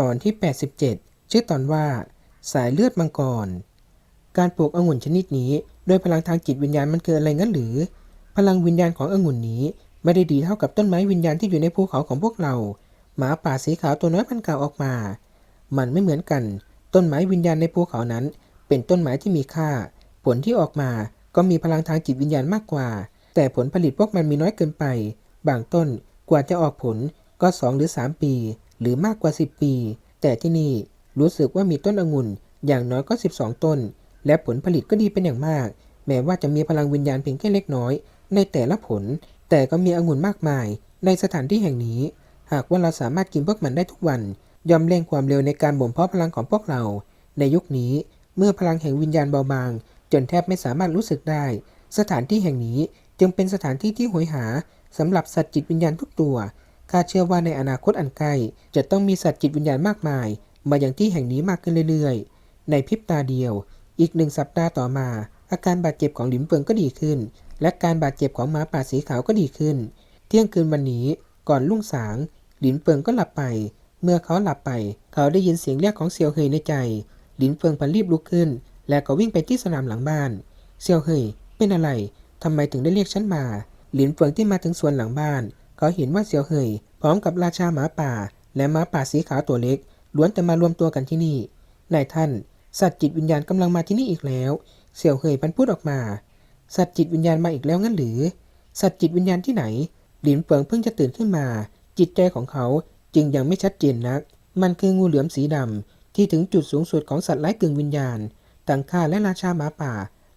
ตอนที่ 87 ชื่อตอนว่า สายเลือดมังกร การปลูกองุ่นชนิดนี้โดยพลังทางจิตวิญญาณมันคืออะไรงั้นหรือ พลังวิญญาณขององุ่นนี้ไม่ได้ดีเท่ากับต้นไม้วิญญาณที่อยู่ในภูเขาของพวกเรา หมาป่าสีขาวตัวน้อยพันเก่าออกมา มันไม่เหมือนกัน ต้นไม้วิญญาณในภูเขานั้น เป็นต้นไม้ที่มีค่า ผลที่ออกมาก็มีพลังทางจิตวิญญาณมากกว่า แต่ผลผลิตพวกมันมีน้อยเกินไป บางต้นกว่าจะออกผลก็ 2 หรือ 3 ปี หรือมากกว่า 10 ปี แต่ที่นี่รู้สึกว่ามีต้นองุ่นอย่างน้อยก็ 12 ต้น และผลผลิตก็ดีเป็นอย่างมาก แม้ว่าจะมีพลังวิญญาณเพียงแค่เล็กน้อย ในแต่ละผล แต่ก็มีองุ่นมากมาย ในสถานที่แห่งนี้ หากว่าเราสามารถกินพวกมันได้ทุกวัน ยอมเร่งความเร็วในการบ่มเพาะพลังของพวกเรา ในยุคนี้เมื่อพลังแห่งวิญญาณเบาบาง จนแทบไม่สามารถรู้สึกได้ สถานที่แห่งนี้จึงเป็นสถานที่ที่หวยหาสำหรับสัตว์จิตวิญญาณทุกตัว ข้าเชื่อว่าในอนาคตอันใกล้จะต้องมีสัตว์จิตวิญญาณมากมาย มาอย่างที่แห่งนี้มากขึ้นเรื่อยๆ ในพริบตาเดียว อีกหนึ่งสัปดาห์ต่อมา อาการบาดเจ็บของหลิมเฟิงก็ดีขึ้น และการบาดเจ็บของหมาป่าสีขาวก็ดีขึ้น เที่ยงคืนวันนี้ก่อนรุ่งสาง หลินเฟิงก็หลับไป เมื่อเขาหลับไป เขาได้ยินเสียงเรียกของเซียวเฮยในใจ หลินเฟิงพันรีบลุกขึ้น และก็วิ่งไปที่สนามหลังบ้าน เซียวเฮยเป็นอะไรทำไมถึงได้เรียกฉันมา หลินเฟิงที่มาถึงสวนหลังบ้าน เขาเห็นว่าเซียวเฮยพร้อมกับราชาหมาป่า และหมาป่าสีขาวตัวเล็กล้วนแต่มารวมตัวกันที่นี่ นายท่าน สัตว์จิตวิญญาณกำลังมาที่นี่อีกแล้ว เสี่ยวเฮยพันพูดออกมา สัตว์จิตวิญญาณมาอีกแล้วงั้นหรือ สัตว์จิตวิญญาณที่ไหน หลินเฟิงเพิ่งจะตื่นขึ้นมา จิตใจของเขาจึงยังไม่ชัดเจนนัก มันคืองูเหลือมสีดำที่ถึงจุดสูงสุดของสัตว์ไร้กึ่งวิญญาณต่างข้าและราชาหมาป่า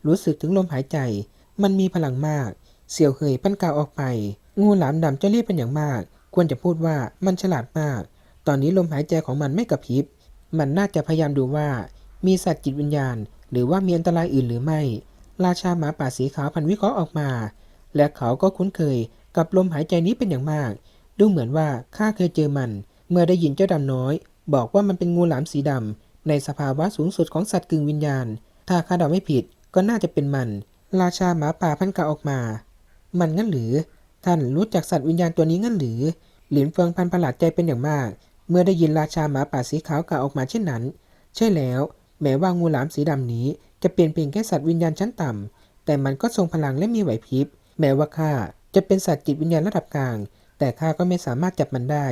รู้สึกถึงลมหายใจ มันมีพลังมาก เสี่ยวเฮยปั้นกาวออกไป งูหลามดำเจ้าเรียกเป็นอย่างมาก ควรจะพูดว่ามันฉลาดมาก ตอนนี้ลมหายใจของมันไม่กระพริบ มันน่าจะพยายามดูว่า มีสัตว์จิตวิญญาณ หรือว่ามีอันตรายอื่นหรือไม่ ราชาหมาป่าสีขาวพันวิเคราะห์ออกมา และเขาก็คุ้นเคยกับลมหายใจนี้เป็นอย่างมาก ดูเหมือนว่าข้าเคยเจอมัน เมื่อได้ยินเจ้าดำน้อย บอกว่ามันเป็นงูหลามสีดำในสภาวะสูงสุดของสัตว์กึ่งวิญญาณ ถ้าข้าเดาไม่ผิดก็น่าจะเป็นมัน ราชาหมาป่าพันกาออกมา มันงั้นหรือ ท่านรู้จักสัตว์วิญญาณตัวนี้งั้นหรือ หลินเฟิงพันประหลาดใจเป็นอย่างมาก เมื่อได้ยินราชาหมาป่าสีขาวกล่าวออกมาเช่นนั้น ใช่แล้ว แม้ว่างูหลามสีดำนี้จะเป็นเพียงแค่สัตว์วิญญาณชั้นต่ำแต่มันก็ทรงพลังและมีไหวพริบ แม้ว่าข้าจะเป็นสัตว์จิตวิญญาณระดับกลาง แต่ข้าก็ไม่สามารถจับมันได้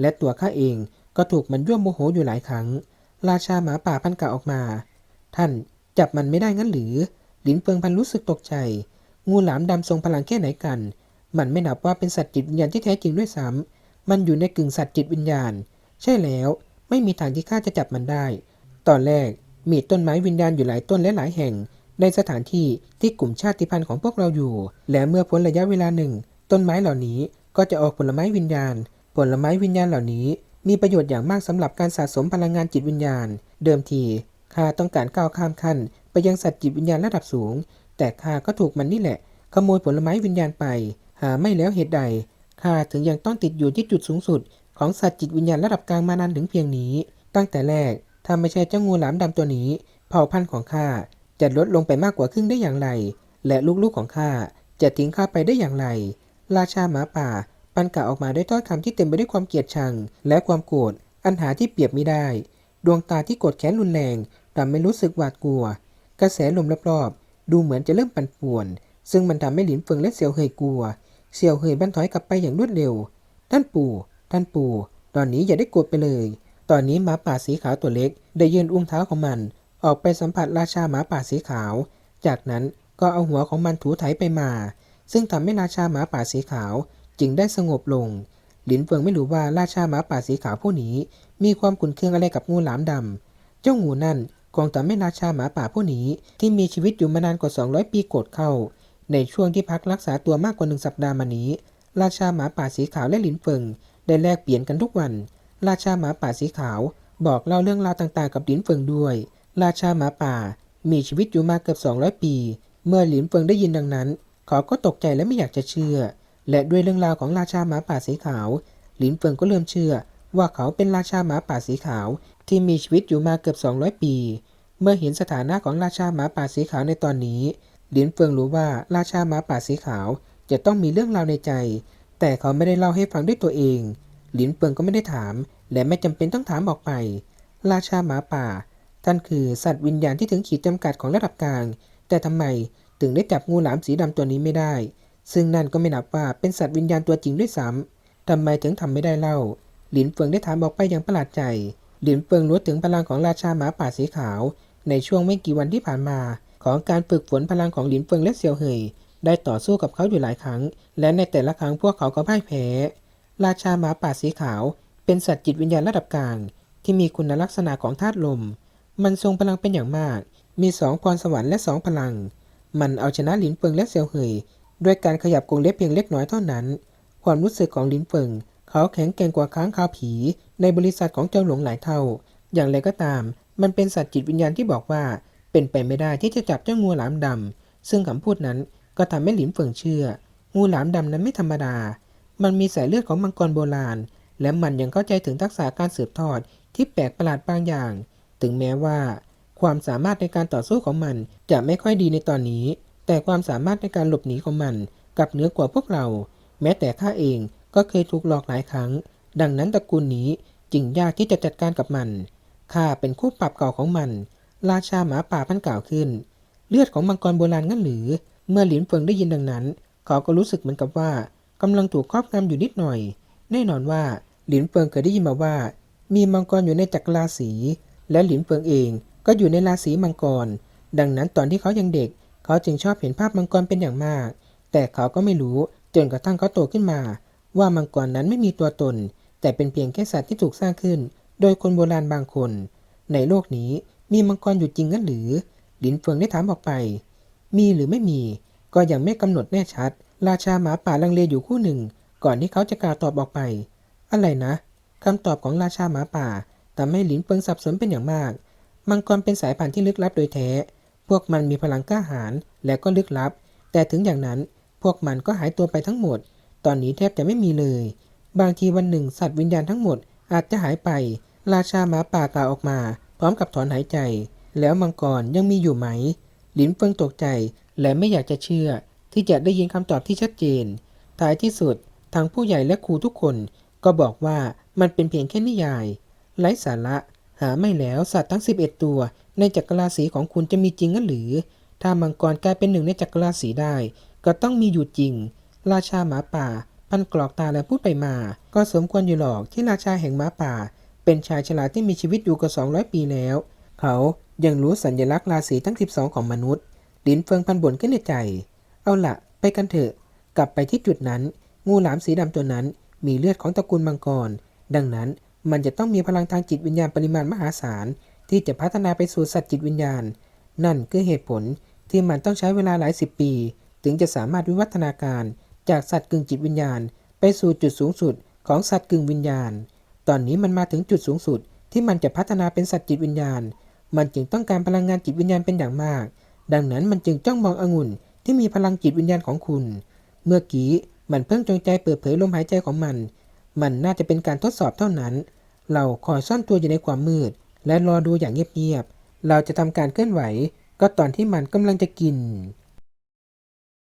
และตัวข้าเองก็ถูกมันยั่วโมโหอยู่หลายครั้ง ราชาหมาป่าพันกาวออกมา ท่านจับมันไม่ได้งั้นหรือ หลินเฟิงพันรู้สึกตกใจ งูหลามดำทรงพลังแค่ไหนกัน มันไม่นับว่าเป็นสัตว์จิตวิญญาณที่แท้จริงด้วยซ้ำมันอยู่ในกึ่งสัตว์จิตวิญญาณ ใช่แล้วไม่มีทางที่ข้าจะจับมันได้ ตอนแรกมีต้นไม้วิญญาณอยู่หลายต้นและหลายแห่ง ในสถานที่ที่กลุ่มชาติพันธุ์ของพวกเราอยู่ และเมื่อพ้นระยะเวลาหนึ่ง ต้นไม้เหล่านี้ก็จะออกผลไม้วิญญาณ ผลไม้วิญญาณเหล่านี้ มีประโยชน์อย่างมากสำหรับการสะสมพลังงานจิตวิญญาณ เดิมทีข้าต้องการก้าวข้ามขั้น ไปยังสัตว์จิตวิญญาณระดับสูง แต่ข้าก็ถูกมันนี่แหละ ขโมยผลไม้วิญญาณไป หาไม่แล้วเหตุใดข้าถึงยังต้องติดอยู่ที่จุดสูงสุด ของสัตว์จิตวิญญาณระดับกลางมานานถึงเพียงนี้ ตั้งแต่แรกถ้าไม่ใช่เจ้างูหลามดำตัวนี้ เผ่าพันธุ์ของข้าจะลดลงไปมากกว่าครึ่งได้อย่างไร และลูกๆของข้าจะทิ้งข้าไปได้อย่างไร ราชาหมาป่า ปันกะออกมาด้วยถ้อยคำที่เต็มไปด้วยความเกลียดชัง และความโกรธอันหาที่เปรียบไม่ได้ ดวงตาที่โกรธแค้นรุนแรงทำให้รู้สึกหวาดกลัว กระแสลมรอบๆดูเหมือนจะเริ่มปั่นป่วน ซึ่งมันทำให้หลินเฟิงและเซียวเฮยกลัว เซียวเฮยบันถอยกลับไปอย่างรวดเร็ว ท่านปู่ ท่านปู่ ตอนนี้อย่าได้โกรธไปเลย ตอนนี้หมาป่าสีขาวตัวเล็ก ได้ยืนอุ้งเท้าของมัน ออกไปสัมผัสราชาหมาป่าสีขาว จากนั้นก็เอาหัวของมันถูไถไปมา ซึ่งทำให้ราชาหมาป่าสีขาวจึงได้สงบลง หลินเฟิงไม่รู้ว่าราชาหมาป่าสีขาวผู้นี้ มีความขุนเคืองอะไรกับงูหลามดำเจ้างูนั่นคงทำให้ราชาหมาป่าผู้นี้ที่มีชีวิตอยู่มานานกว่า 200 ปีโกรธเข้า ในช่วงที่พักรักษาตัวมากกว่าหนึ่งสัปดาห์มานี้ ราชาหมาป่าสีขาวและหลินเฟิงได้แลกเปลี่ยนกันทุกวัน ราชาหมาป่าสีขาว บอกเล่าเรื่องราวต่างๆ กับหลินเฟิงด้วย ราชาหมาป่า มีชีวิตอยู่มาเกือบ200 ปี เมื่อหลินเฟิงได้ยินดังนั้น เขาก็ตกใจและไม่อยากจะเชื่อ และด้วยเรื่องราวของราชาหมาป่าสีขาว หลินเฟิงก็เริ่มเชื่อ ว่าเขาเป็นราชาหมาป่าสีขาว ที่มีชีวิตอยู่มาเกือบ200 ปี เมื่อเห็นสถานะของราชาหมาป่าสีขาวในตอนนี้ หลินเฟิงรู้ว่าราชาหมาป่าสีขาวจะต้องมีเรื่องราวในใจ แต่เขาไม่ได้เล่าให้ฟังด้วยตัวเอง หลินเฟิงก็ไม่ได้ถาม และไม่จำเป็นต้องถามออกไป ราชาหมาป่า ท่านคือสัตว์วิญญาณที่ถึงขีดจำกัดของระดับกลาง แต่ทำไมถึงได้จับงูหลามสีดำตัวนี้ไม่ได้ ซึ่งนั่นก็ไม่นับว่าเป็นสัตว์วิญญาณตัวจริงด้วยซ้ำทำไมถึงทำไม่ได้เล่า หลินเฟิงได้ถามออกไปอย่างประหลาดใจ หลินเฟิงรู้ถึงพลังของราชาหมาป่าสีขาว ในช่วงไม่กี่วันที่ผ่านมา ของการฝึกฝนพลังของหลินเฟิงและเซียวเหยได้ต่อสู้กับเขาอยู่หลายครั้ง และในแต่ละครั้งพวกเขาก็พ่ายแพ้ ราชาหมาป่าสีขาว เป็นสัตว์จิตวิญญาณระดับกลางที่มีคุณลักษณะของธาตุลม มันทรงพลังเป็นอย่างมาก มีสองพรสวรรค์และสองพลัง มันเอาชนะหลินเฟิงและเซียวเหยด้วยการขยับกรงเล็บเพียงเล็กน้อยเท่านั้น ความรู้สึกของหลินเฟิง เขาแข็งแกร่งกว่าค้างคาวผี ในบริษัทของเจ้าหลวงหลายเท่า อย่างไรก็ตาม มันเป็นสัตว์จิตวิญญาณที่บอกว่า เป็นไปไม่ได้ที่จะจับเจ้างูหลามดำซึ่งคำพูดนั้นก็ทำให้หลินเฟิงเชื่อ งูหลามดำนั้นไม่ธรรมดา มันมีสายเลือดของมังกรโบราณ และมันยังเข้าใจถึงทักษะการสืบทอดที่แปลกประหลาดบางอย่าง ถึงแม้ว่า ความสามารถในการต่อสู้ของมันจะไม่ค่อยดีในตอนนี้ แต่ความสามารถในการหลบหนีของมันกลับเหนือกว่าพวกเรา แม้แต่ข้าเองก็เคยถูกหลอกหลายครั้ง ดังนั้นตระกูลนี้จึงยากที่จะจัดการกับมันข้าเป็นคู่ปรับเก่าของมัน ราชาหมาป่าพันกล่าวขึ้น เลือดของมังกรโบราณงั้นหรือ เมื่อหลินเฟิงได้ยินดังนั้น เขาก็รู้สึกเหมือนกับว่ากำลังถูกครอบงำอยู่นิดหน่อย แน่นอนว่าหลินเฟิงเคยได้ยินมาว่า มีมังกรอยู่ในจักรราศีและหลินเฟิงเองก็อยู่ในราศีมังกร ดังนั้นตอนที่เขายังเด็ก เขาจึงชอบเห็นภาพมังกรเป็นอย่างมาก แต่เขาก็ไม่รู้จนกระทั่งเขาโตขึ้นมา ว่ามังกรนั้นไม่มีตัวตน แต่เป็นเพียงแค่สัตว์ที่ถูกสร้างขึ้น โดยคนโบราณบางคน ในโลกนี้ มีมังกรอยู่จริงงั้นหรือ หลินเฟิงได้ถามออกไป มีหรือไม่มี ก็ยังไม่กำหนดแน่ชัด ราชาหมาป่าลังเลอยู่คู่หนึ่ง ก่อนที่เขาจะกล่าวตอบออกไป อะไรนะคำตอบของราชาหมาป่าทำให้หลินเฟิงสับสนเป็นอย่างมาก มังกรเป็นสายพันธุ์ที่ลึกลับโดยแท้ พวกมันมีพลังกล้าหาญและก็ลึกลับ แต่ถึงอย่างนั้นพวกมันก็หายตัวไปทั้งหมด ตอนนี้แทบจะไม่มีเลย บางทีวันหนึ่งสัตว์วิญญาณทั้งหมดอาจจะหายไป ราชาหมาป่ากล่าวออกมา พร้อมกับถอนหายใจ แล้วมังกรยังมีอยู่ไหม หลินเฟิงตกใจและไม่อยากจะเชื่อ ที่จะได้ยินคำตอบที่ชัดเจน ท้ายที่สุดทางผู้ใหญ่และครูทุกคนก็บอกว่ามันเป็นเพียงแค่นิยาย ไร้สาระ หาไม่แล้วสัตว์ทั้ง 11 ตัว ในจักรราศีของคุณจะมีจริงงั้นหรือ ถ้ามังกรกลายเป็นหนึ่งในจักรราศีได้ ก็ต้องมีอยู่จริง ราชาหมาป่า พันกรอกตาและพูดไปมา ก็สมควรอยู่หรอกที่ราชาแห่งหมาป่า เป็นชายฉลาดที่มีชีวิตอยู่กว่า200 ปีแล้ว เขายังรู้สัญลักษณ์ราศีทั้ง 12 ของมนุษย์ ลินเฟิงพันบ่นขึ้นในใจ เอาละไปกันเถอะ กลับไปที่จุดนั้น งูหลามสีดำตัวนั้น มีเลือดของตระกูลมังกร ดังนั้นมันจะต้องมีพลังทางจิตวิญญาณปริมาณมหาศาล ที่จะพัฒนาไปสู่สัตว์จิตวิญญาณ นั่นคือเหตุผลที่มันต้องใช้เวลาหลายสิบปี ถึงจะสามารถวิวัฒนาการ จากสัตว์กึ่งจิตวิญญาณ ไปสู่จุดสูงสุดของสัตว์กึ่งวิญญาณ ตอนนี้มันมาถึงจุดสูงสุดที่มันจะพัฒนาเป็นสัตว์จิตวิญญาณ มันจึงต้องการพลังงานจิตวิญญาณเป็นอย่างมาก ดังนั้นมันจึงจ้องมององุ่นที่มีพลังจิตวิญญาณของคุณ เมื่อกี้มันเพิ่งจงใจเปิดเผยลมหายใจของมัน มันน่าจะเป็นการทดสอบเท่านั้น เราคอยซ่อนตัวอยู่ในความมืด และรอดูอย่างเงียบๆ เราจะทำการเคลื่อนไหว ก็ตอนที่มันกำลังจะกิน